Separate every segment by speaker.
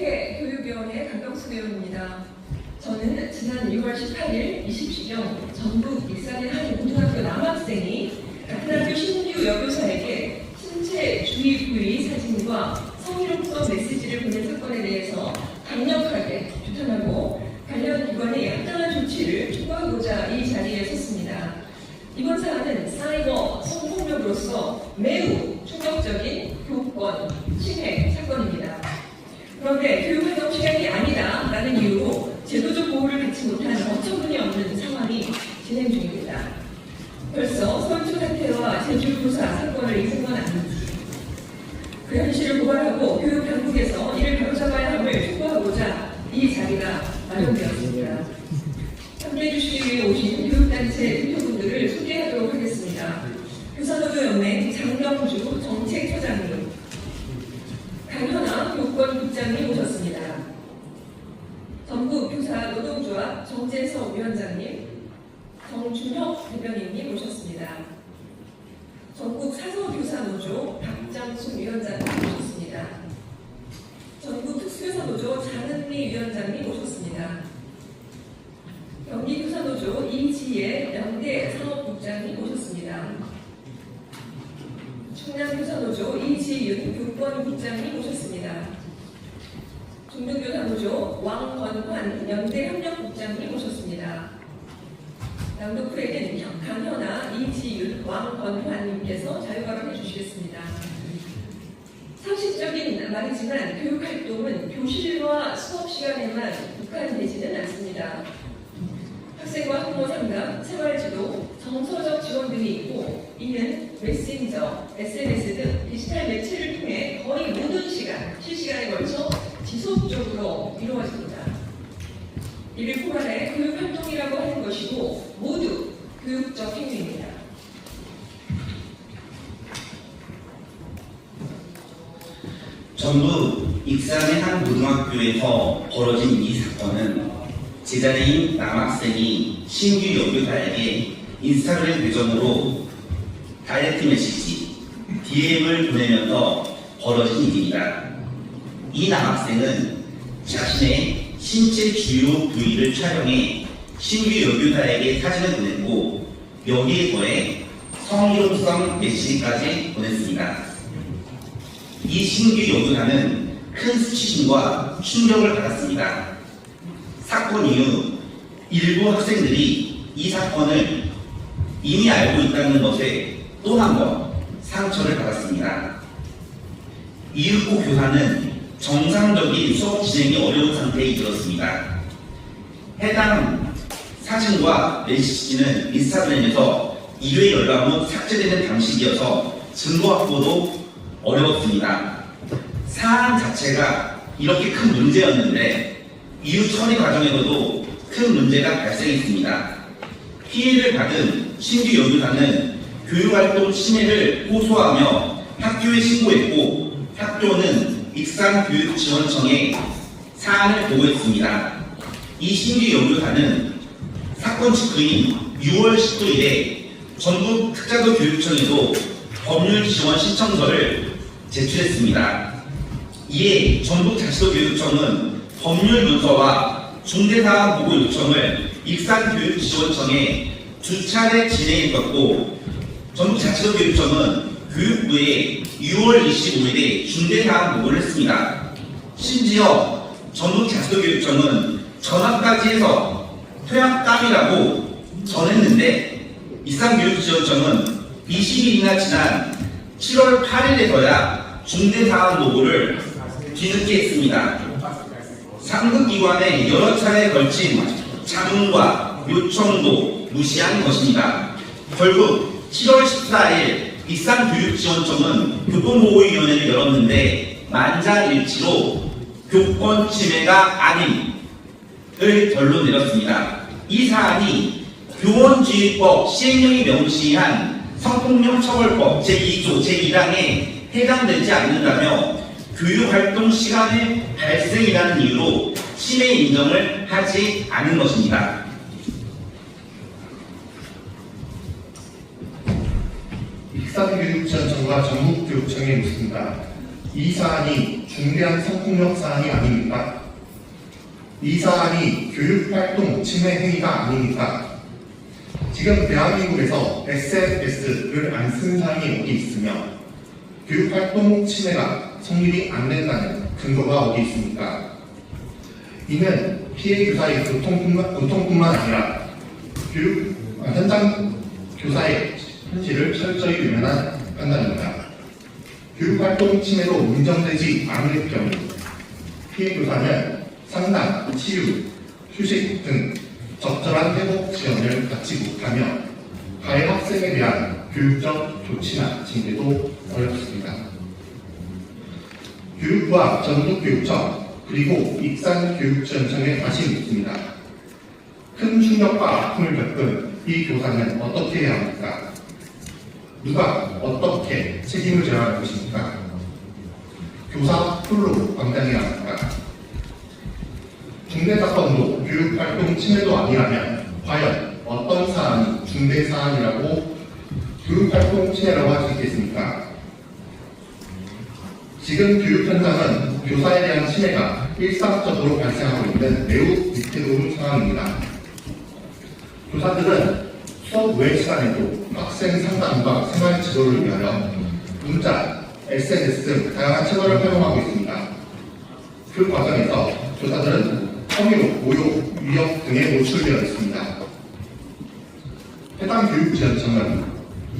Speaker 1: 국회 교육위원회 강병수 의원입니다. 저는 지난 6월 18일 20시경 전북 익산의 한 고등학교 남학생이 같은 학교 신규 여교사에게 신체 주의 부위 사진과 성희롱성 메시지를 보낸 사건에 대해서 강력하게 규탄하고 관련 기관의 합당한 조치를 촉구하고자 이 자리에 섰습니다. 이번 사안은 사이버 성폭력으로서 매우 충격적인 교권 침해 사건입니다. 그런데 교육활동 시간이 아니다 라는 이유로 제도적 보호를 받지 못한 어처구니 없는 상황이 진행 중입니다. 벌써 서울초 사태와 제주교사 사건을 잊은 건 아닌지 그 현실을 고발하고 교육 당국에서 이를 바로잡아야 함을 촉구하고자 이 자리가 마련되었습니다. 함께해 주시기 위해 오신 교육단체 대표분들을 소개하도록 하겠습니다. 교사노조연맹 장경주 정책처장님, 강현아 교권국장님 오셨습니다. 전국교사 노동조합 정재석 위원장님, 정준혁 대변인님 오셨습니다. 전국 사서교사노조 박장순 위원장님 오셨습니다. 전국 특수교사노조 장은미 위원장님 오셨습니다. 경기교사노조 이지혜 연대 사업국장님 오셨습니다. 충남 교사노조 이지윤 교권 국장님 오셨습니다. 중등교사노조 왕건환 연대협력국장님 오셨습니다. 낭독부에는 강현아 이지윤 왕건환님께서 자유발언해 주시겠습니다. 상식적인 말이지만 교육활동은 교실과 수업 시간에만 국한되지는 않습니다. 학생과 학부모 상담, 생활지도, 정서적 지원 등이 있고 이는 메신저, SNS 등 디지털 매체를 통해 거의 모든 시간, 실시간에 걸쳐 지속적으로 이루어집니다. 이를 포괄해 교육활동이라고 하는 것이고 모두 교육적 행위입니다.
Speaker 2: 전북 익산의 한 고등학교에서 벌어진 이 사건은 제자리인 남학생이 신규 여교사에게 인스타그램 계정으로 다이렉트 메시지, DM을 보내면서 벌어진 일입니다. 이 남학생은 자신의 신체 주요 부위를 촬영해 신규 여교사에게 사진을 보냈고 여기에 더해 성희롱성 메시지까지 보냈습니다. 이 신규 여교사는 큰 수치심과 충격을 받았습니다. 사건 이후 일부 학생들이 이 사건을 이미 알고 있다는 것에 또 한 번 상처를 받았습니다. 이윽고 교사는 정상적인 수업 진행이 어려운 상태에 이르렀습니다. 해당 사진과 메시지는 인스타그램에서 2회 열람 후 삭제되는 방식이어서 증거 확보도 어려웠습니다. 사안 자체가 이렇게 큰 문제였는데 이후 처리 과정에서도 큰 문제가 발생했습니다. 피해를 받은 신규 여교사는 교육활동 침해를 호소하며 학교에 신고했고 학교는 익산교육지원청에 사안을 보고했습니다. 이 신규 여교사는 사건 직후인 6월 19일에 전국 특자도 교육청에도 법률 지원 신청서를 제출했습니다. 이에 전북자치도 교육청은 법률 문서와 중대사안 보고 요청을 익산교육지원청에 두 차례 진행했었고 전북 자치도교육청은 교육부에 6월 25일에 중대사안 보고를 했습니다. 심지어 전북 자치도교육청은 전화까지 해서 퇴학감이라고 전했는데 익산교육지원청은 20일이나 지난 7월 8일에서야 중대사안 보고를 뒤늦게 했습니다. 상급기관에 여러 차례 걸친 자문과 요청도 무시한 것입니다. 결국 7월 14일 익산교육지원청은 교통보호위원회를 열었는데 만장일치로 교권 침해가 아닌을 결론 내렸습니다. 이 사안이 교원주의법 시행령이 명시한 성폭력 처벌법 제2조 제1항에 해당되지 않는다며 교육활동 시간의 발생이라는 이유로 침해 인정을 하지 않은 것입니다.
Speaker 3: 익산교육지원청과 전국교육청에 묻습니다. 이 사안이 중대한 성폭력 사안이 아닙니까? 이 사안이 교육활동 침해 행위가 아닙니까? 지금 대한민국에서 SNS를 안 쓴 사람이 어디 있으며 교육활동 침해가 성립이 안 된다는 근거가 어디 있습니까? 이는 피해 교사의 고통뿐만, 고통뿐만 아니라 교육 아, 현장 교사의 현실을 철저히 외면한 판단입니다. 교육활동 침해로 인정되지 않을 경우 피해 교사는 상담, 치유, 휴식 등 적절한 회복 지원을 받지 못하며 가해 학생에 대한 교육적 조치나 징계도 어렵습니다. 교육부와 전국교육청 그리고 익산교육지원청에 다시 묻습니다. 큰 충격과 아픔을 겪은 이 교사는 어떻게 해야 합니까? 누가 어떻게 책임을 져야 할 것입니까? 교사 홀로 감당해야 합니까? 중대 사건도 교육활동 침해도 아니라면 과연 어떤 사안이 중대 사안이라고 교육활동 침해라고 할 수 있겠습니까? 지금 교육 현장은 교사에 대한 침해가 일상적으로 발생하고 있는 매우 위태로운 상황입니다. 교사들은 수업 외 시간에도 학생 상담과 생활 지도를 위하여 문자, SNS 등 다양한 채널을 활용하고 있습니다. 그 과정에서 교사들은 성희롱, 모욕, 위협 등에 노출되어 있습니다. 해당 교육 지원청은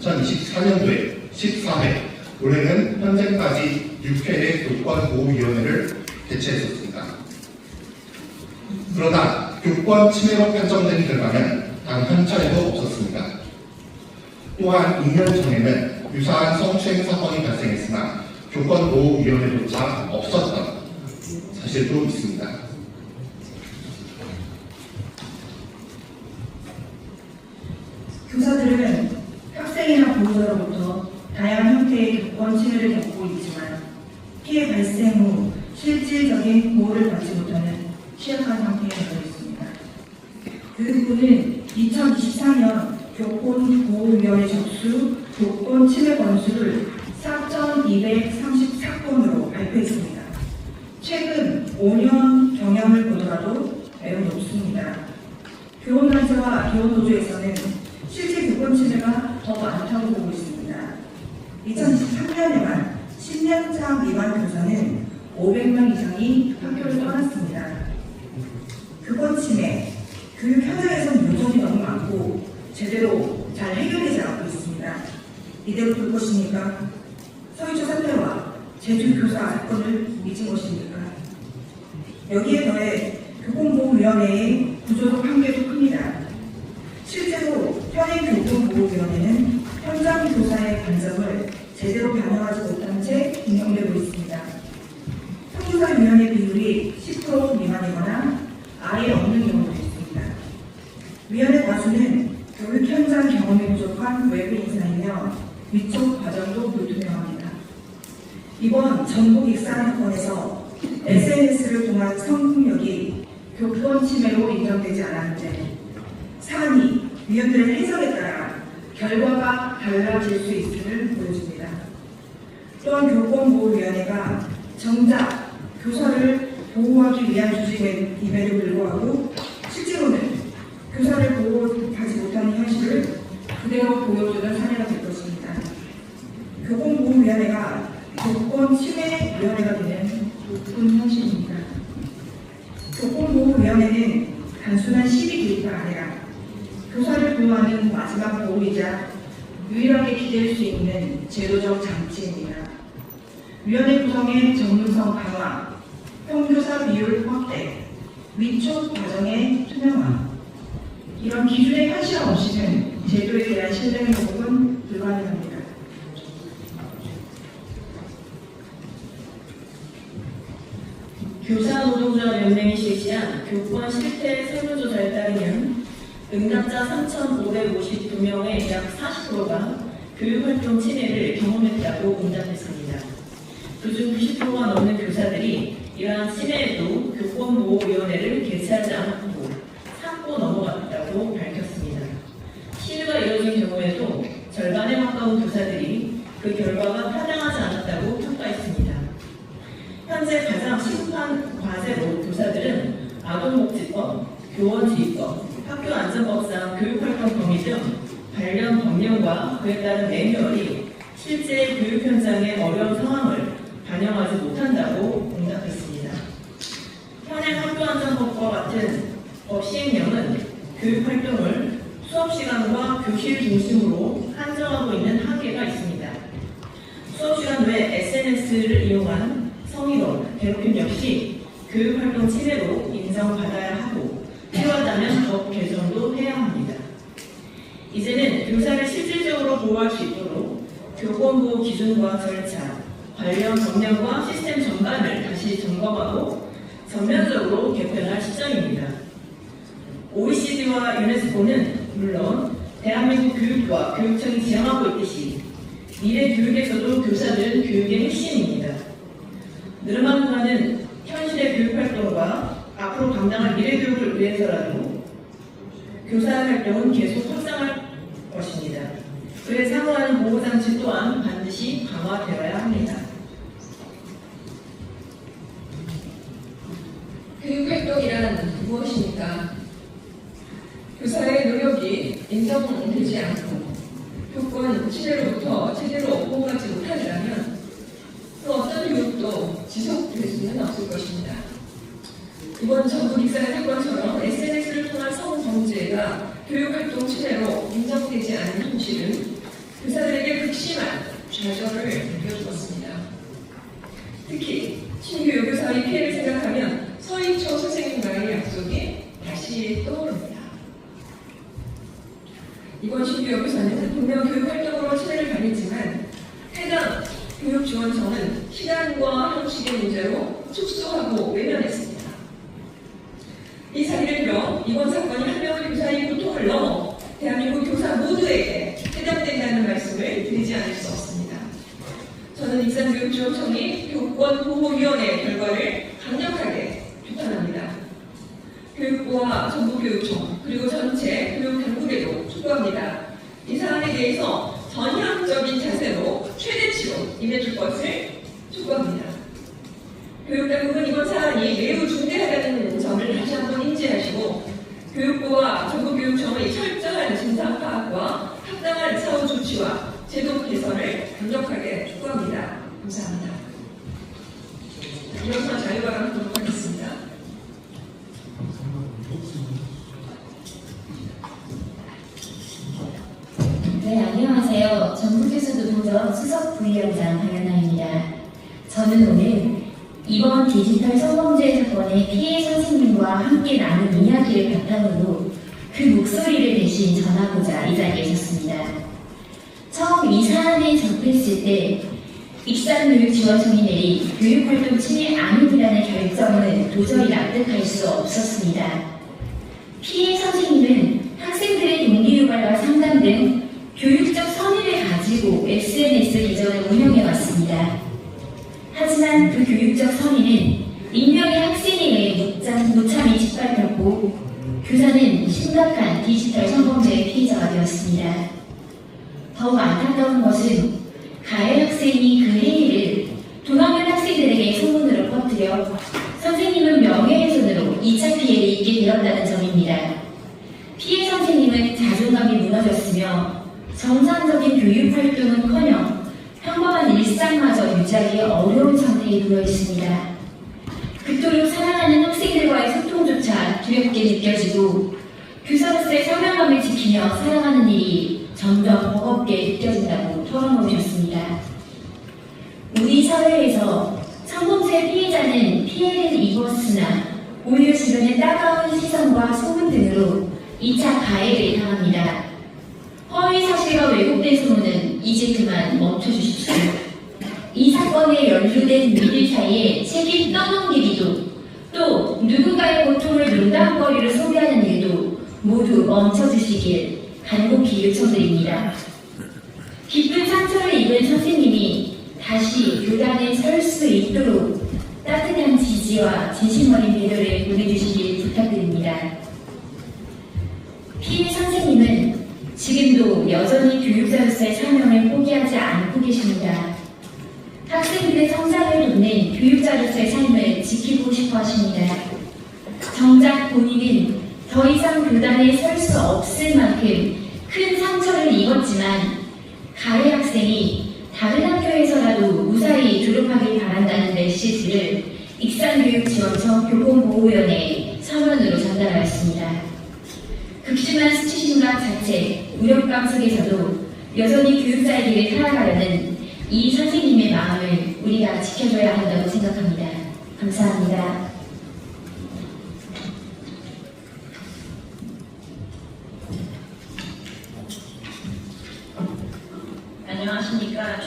Speaker 3: 2024년도에 14회, 올해는 현재까지 6회의 교권보호위원회를 개최했었습니다. 그러나 교권 침해로 판정된 결과는 단 한 차례도 없었습니다. 또한 2년 전에는 유사한 성추행 사건이 발생했으나 교권보호위원회조차 없었던 사실도 있습니다.
Speaker 4: 교사들은 학생이나 보호자로부터 다양한 형태의 교권 침해를 겪고 있지만 피해 발생 후 실질적인 보호를 받지 못하는 취약한 상태에 놓여 있습니다. 그 부분은 2024년 교권 보호위원회 접수 교권 침해 건수를 4,234건으로 발표했습니다. 최근 5년 경향을 보더라도 매우 높습니다. 교원 단체와 교원노조에서는 실제 교권 침해가 더 많다고 보고 있습니다. 2023년에만 10년차 미만 교사는 500명 이상이 학교를 떠났습니다. 교권 침해, 교육 현장에서는 요정이 너무 많고 제대로 잘 해결되지 않고 있습니다. 이대로 둘 것입니까? 서희초 사태와 제주 교사 사건을 잊은 것입니까? 여기에 더해 교권보호위원회의 구조적 한계도 큽니다. 실제로 현행 교권보호위원회는 현장 교사의 관점을 제대로 반영하지 못한 채 운영되고 있습니다. 평교사위원회 비율이 10% 미만이거나 아예 없는 경우도 있습니다. 위원회 다수는 교육 현장 경험이 부족한 외부 인사이며 위촉 과정도 불투명합니다. 이번 전국 익산 사건에서 SNS를 통한 성폭력이 교권 침해로 인정되지 않았는데 사안 이 위원들의 해석에 따라 결과가 달라질 수 있음을 보여줍니다. 또한 교권보호위원회가 정작 교사를 보호하기 위한 조직임에도 불구하고 실제로는 교사를 보호하지 못하는 현실을 그대로 보여주는 사례가 될 것입니다. 교권보호위원회가 교권침해위원회가 되는 높은 현실입니다. 교권보호위원회는 단순한 시비 기구가 아니라 교사를 보호하는 마지막 보호이자 유일하게 기댈 수 있는 제도적 장치입니다. 위원회 구성의 전문성 강화, 평교사 비율 확대, 위촉 과정의 투명화, 이런 기준의 현실화 없이는 제도에 대한 신뢰 회복은 불가능합니다.
Speaker 5: 교사노동조합연맹이 실시한 교권 실태 설문조사에 따르면 응답자 3,552명의 약 40%가 교육활동 침해를 경험했다고 응답했습니다. 그중 90%가 넘는 교사들이 이러한 침해에도 교권보호위원회를 개최하지 않았고 참고 넘어갔다고 밝혔습니다. 시위가 이뤄진 경우에도 절반에 가까운 교사들이 그 결과가 타당하지 않았다고 평가했습니다. 축소한 과제로 교사들은 아동복지법, 교원지휘법, 학교 안전법상 교육활동 범위 등 관련 법령과 그에 따른 매뉴얼이 실제 교육 현장의 어려운 상황을 반영하지 못한다고 응답했습니다. 현행 학교안전법과 같은 법 시행령은 교육 활동을 수업 시간과 교실 중심으로 한정하고 있는 한계가 있습니다. 수업 시간 외 SNS를 이용한 성희롱, 괴롭힘 역시 교육 활동 침해로 인정받아야 필요하다면 법 개정도 해야 합니다. 이제는 교사를 실질적으로 보호할 수 있도록 교권보호 기준과 절차, 관련 법령과 시스템 전반을 다시 점검하고 전면적으로 개편할 시점입니다. OECD와 유네스코는 물론 대한민국 교육부와 교육청이 지향하고 있듯이 미래 교육에서도 교사들은 교육의 핵심입니다. 느르만과는 현실의 교육 활동과 앞으로 감당할 미래 교육을 위해서라도 교사 활동은 계속 것입니다. 그에 상호하는 보호장치 또한 반드시 강화되어야 합니다.
Speaker 1: 교육활동이란 무엇입니까? 교사의 노력이 인정되지 않고 교권 침해로부터 제대로 보호하지 못하리라면 그 어떤 교육도 지속될 수는 없을 것입니다. 이번 전국 익산 사건처럼 SNS를 통한 성범죄가 교육활동 침해로 인정되지 않는 현실은 교사들에게 극심한 좌절을 느껴주었습니다. 특히 신규 여교사의 피해를 생각하면 서인초 선생님과의 약속이 다시 떠오릅니다. 이번 신규 여교사는 분명 교육 활동으로 친해를 다녔지만 해당 교육지원청은 시간과 형식의 문제로 축소하고 외면했습니다. 이 사례를 들어 이번 사건이 한 명의 교사의 고통을 넘어 대한민국 교사 모두에게 해당된다는 말씀을 드리지 않을 수 없습니다. 저는 익산교육지원청이 교권보호위원회 결과를 강력하게 비판합니다. 교육부와 전국교육청 그리고 전체 교육당국에도 촉구합니다. 이 사안에 대해서 전향적인 자세로 최대치로 임해줄 것을 촉구합니다. 교육당국은 이번 사안이 매우 중대하다는 점을 다시 한번 인지하시고 교육부와 전국
Speaker 6: 결정은 도저히 납득할 수 없었습니다. 피해 선생님은 학생들의 동기유발과 상담 등 교육적 선의를 가지고 SNS 계정을 운영해 왔습니다. 하지만 그 교육적 선의는 익명의 학생에 의해 무참, 무참히 짓밟혔고 교사는 심각한 디지털 성범죄의 피해자가 되었습니다. 더욱 안타까운 것은 가해 학생이 그 행위를 동학년 학생들에게 소문으로 퍼뜨려 선생님은 명예훼손으로 2차 피해를 입게 되었다는 점입니다. 피해 선생님은 자존감이 무너졌으며 정상적인 교육 활동은커녕 평범한 일상마저 유지하기 어려운 상태에 놓여 있습니다. 그토록 사랑하는 학생들과의 소통조차 두렵게 느껴지고 교사로서의 사명감을 지키며 살아가는 일이 점점 버겁게 느껴진다고 털어놓으셨습니다. 우리 사회에서 성범죄 피해자는 피해를 입었으나 오히려 주변의 따가운 시선과 소문 등으로 2차 가해를 당합니다. 허위 사실과 왜곡된 소문은 이제 그만 멈춰주십시오. 이 사건에 연루된 이들 사이에 책임 떠넘기기도 또 누군가의 고통을 농담거리로 소비하는 일도 모두 멈춰주시길 간곡히 요청드립니다. 깊은 상처를 입은 선생님이 다시 교단에 설 수 있도록 따뜻한 지지와 진심 어린 배려를 보내주시길 부탁드립니다. 피해 선생님은 지금도 여전히 교육자로서의 사명을 포기하지 않고 계십니다. 학생들의 성장을 돕는 교육자로서의 삶을 지키고 싶어 하십니다. 정작 본인은 더 이상 교단에 설 수 없을 만큼 큰 상처를 입었지만 가해 학생이 다른 학 교에서라도 무사히 졸업하길 바란다는 메시지를 익산교육지원청 교권보호위원회에 서면으로 전달하였습니다. 극심한 수치심과 자책, 무력감 속에서도 여전히 교육자의 길을 살아가려는 이 선생님의 마음을 우리가 지켜줘야 한다고 생각합니다. 감사합니다.
Speaker 7: 안녕하십니까.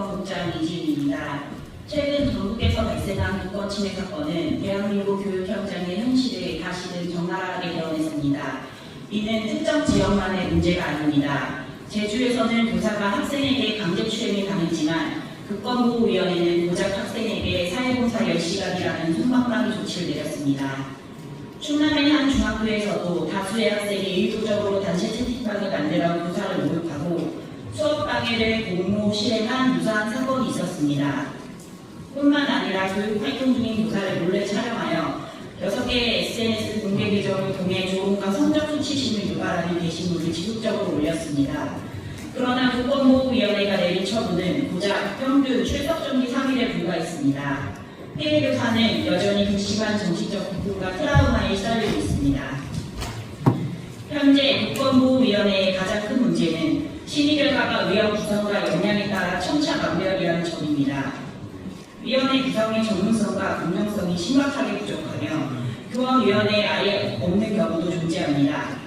Speaker 7: 국권국장 이지은입니다. 최근 전국에서 발생한 국권 침해 사건은 대한민국 교육 현장의 현실을 다시는 적나라하게 드러냈습니다. 이는 특정 지역만의 문제가 아닙니다. 제주에서는 교사가 학생에게 강제 추행을 당했지만 국권보호위원회는 고작 학생에게 사회봉사 10시간이라는 손방망이 조치를 내렸습니다. 충남의 한 중학교에서도 다수의 학생이 의도적으로 단체 채팅방을 만들어 교사를 모욕하고 방해를 공모 실행한 유사한 사건이 있었습니다. 뿐만 아니라 교육 활동 중인 교사를 몰래 촬영하여 6개의 SNS 공개 계정을 통해 조롱과 성적 수치심을 유발하는 게시물을 지속적으로 올렸습니다. 그러나 교권보호위원회가 내린 처분은 고작 평균 출석 정지 3일에 불과했습니다. 해외 교사는 여전히 극심한 정신적 고통과 트라우마에 시달리고 있습니다. 현재 문제는 심의 결과가 위원 구성과 역량에 따라 천차만별이라는 점입니다. 위원회 구성의 전문성과 공정성이 심각하게 부족하며 교원위원회에 아예 없는 경우도 존재합니다.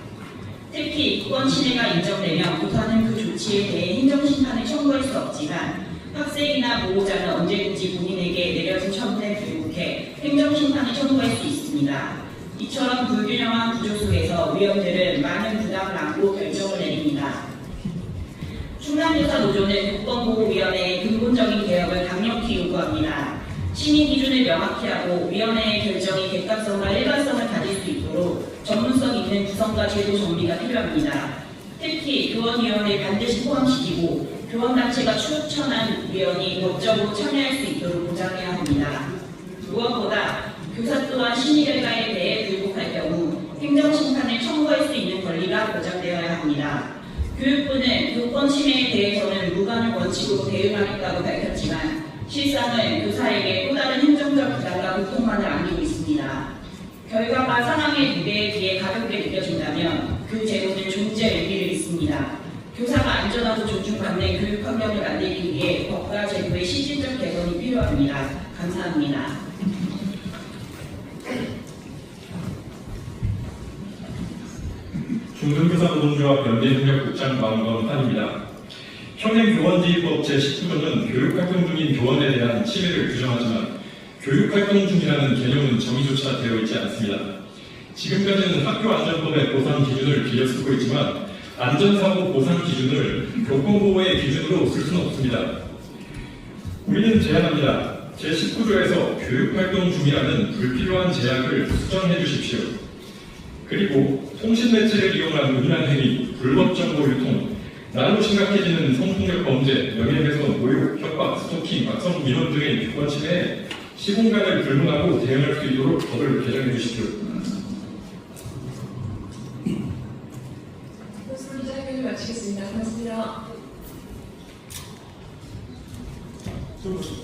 Speaker 7: 특히 국권 침해가 인정되면 교사는 그 조치에 대해 행정심판을 청구할 수 없지만 학생이나 보호자는 언제든지 본인에게 내려진 처분에 불구해 행정심판을 청구할 수 있습니다. 이처럼 불균형한 구조 속에서 위원들은 많은 부담을 안고 결정을 내립니다. 충남교사 노조는 국권보호위원회의 근본적인 개혁을 강력히 요구합니다. 심의 기준을 명확히 하고 위원회의 결정이 객관성과 일관성을 가질 수 있도록 전문성 있는 구성과 제도 정비가 필요합니다. 특히 교원위원회 반드시 포함시키고 교원단체가 추천한 위원이 법적으로 참여할 수 있도록 보장해야 합니다. 무엇보다 교사 또한 심의 결과에 대해 불복할 경우 행정심판을 청구할 수 있는 권리가 보장되어야 합니다. 교육부는 교권 침해에 대해서는 무관한 원칙으로 대응하겠다고 밝혔지만 실상은 교사에게 또 다른 행정적 부담과 고통만을 안기고 있습니다. 결과가 상황의 무게에 비해 가볍게 느껴진다면 그 제도는 존재 의미를 잃습니다. 교사가 안전하고 존중받는 교육 환경을 만들기 위해 법과 제도의 실질적 개선이 필요합니다. 감사합니다.
Speaker 8: 중등교사 노동조합 연대협력국장 마음건판입니다. 현행교원지휘법 제19조는 교육활동 중인 교원에 대한 침해를 규정하지만 교육활동 중이라는 개념은 정의조차 되어 있지 않습니다. 지금까지는 학교안전법의 보상 기준을 빌려 쓰고 있지만 안전사고 보상 기준을 교권보호의 기준으로 쓸 수는 없습니다. 우리는 제안합니다. 제19조에서 교육활동 중이라는 불필요한 제약을 수정해 주십시오. 그리고 통신 매체를 이용한 은밀한 행위, 불법 정보 유통, 날로 심각해지는 성폭력 범죄, 명예훼손, 모욕, 협박, 스토킹, 악성 민원 등의 유권 침해에 시공간을 불문하고 대응할 수 있도록 법을 개정해 주십시오.
Speaker 1: 교수 기자회견을 마치겠습니다. 고맙습니다.
Speaker 8: 수고하셨습니다.